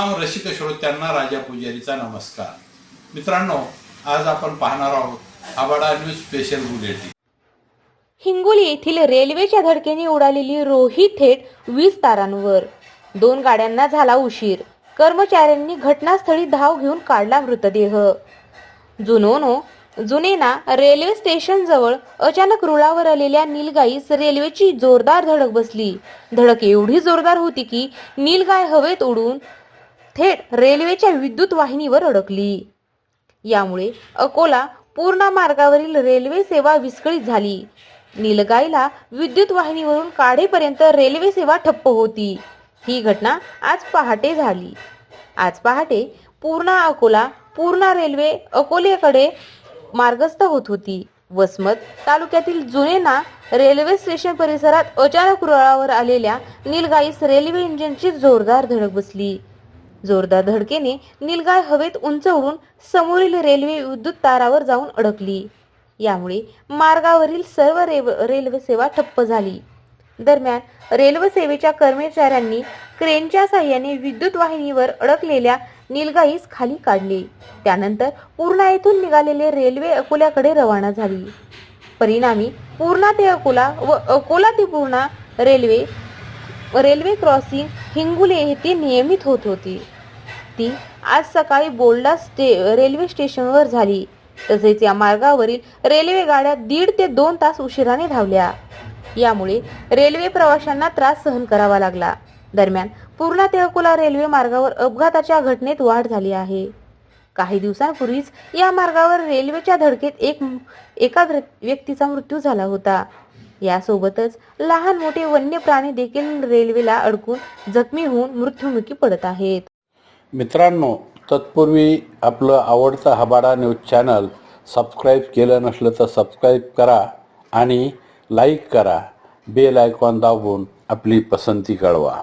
रसिक श्रोत्यांना राजा पुजारीचा नमस्कार. मित्रांनो आज आपण पाहणार आहोत आबाडा न्यूज स्पेशल बुलेटिन. हिंगोली येथील रेल्वेच्या धडकेने उडालेली रोही थेट वीज तारांवर. दोन गाड्यांना झाला उशीर. कर्मचाऱ्यांनी घटनास्थळी धाव घेऊन काढला मृतदेह. जुनोनो जुनेना रेल्वे स्टेशन जवळ अचानक रुळावर आलेल्या नीलगाईस रेल्वेची जोरदार धडक बसली. धडक एवढी जोरदार होती की नीलगाय हवेत उडून थेट रेल्वेच्या विद्युत वाहिनीवर अडकली. यामुळे अकोला पूर्णा मार्गावरील रेल्वे सेवा विस्कळीत झाली. नीलगाईला विद्युत वाहिनीवरून काढेपर्यंत रेल्वे सेवा ठप्प होती. ही घटना आज पहाटे झाली. आज पहाटे पूर्णा अकोला पूर्णा रेल्वे अकोल्याकडे मार्गस्थ होत होती. वसमत तालुक्यातील जुनेना रेल्वे स्टेशन परिसरात अचानक रुळावर आलेल्या नीलगाईस रेल्वे इंजिनची जोरदार धडक बसली. जोरदार धडकेने नीलगाय हवेत उंच उडून समोरील रेल्वे विद्युत तारावर जाऊन अडकली. यामुळे मार्गावरील सर्व रेव- रेल्वे सेवा ठप्प झाली. दरम्यान रेल्वे सेवेच्या कर्मचाऱ्यांनी क्रेनच्या साह्याने विद्युत वाहिनीवर अडकलेल्या नीलगाईस खाली काढले. त्यानंतर पूर्णा येथून निघालेले रेल्वे अकोल्याकडे रवाना झाली. परिणामी पूर्णा ते अकोला व अकोला ते Purna railway railway crossing Hingoli येथे नियमित होत होती. ती आज सकाळी बोल्डा स्टे रेल्वे स्टेशनवर झाली. तसेच या मार्गावरील रेल्वे गाड्या दीड ते दोन तास उशिराने धावल्या. यामुळे रेल्वे प्रवाशांना त्रास सहन करावा लागला. दरम्यान पूर्णा ते अकोला रेल्वे मार्गावर अपघाताच्या घटनेत वाढ झाली आहे. काही दिवसांपूर्वीच या मार्गावर रेल्वेच्या धडकेत एक एका व्यक्तीचा मृत्यू झाला होता. यासोबतच लहान मोठे वन्य प्राणी देखील रेल्वेला अडकून जखमी होऊन मृत्युमुखी पडत आहेत. मित्रांनो तत्पूर्वी आपलं आवडतं हबाडा न्यूज चॅनल सबस्क्राईब केलं नसलं तर सबस्क्राईब करा आणि लाईक करा. बेल आयकॉन दाबून आपली पसंती कळवा.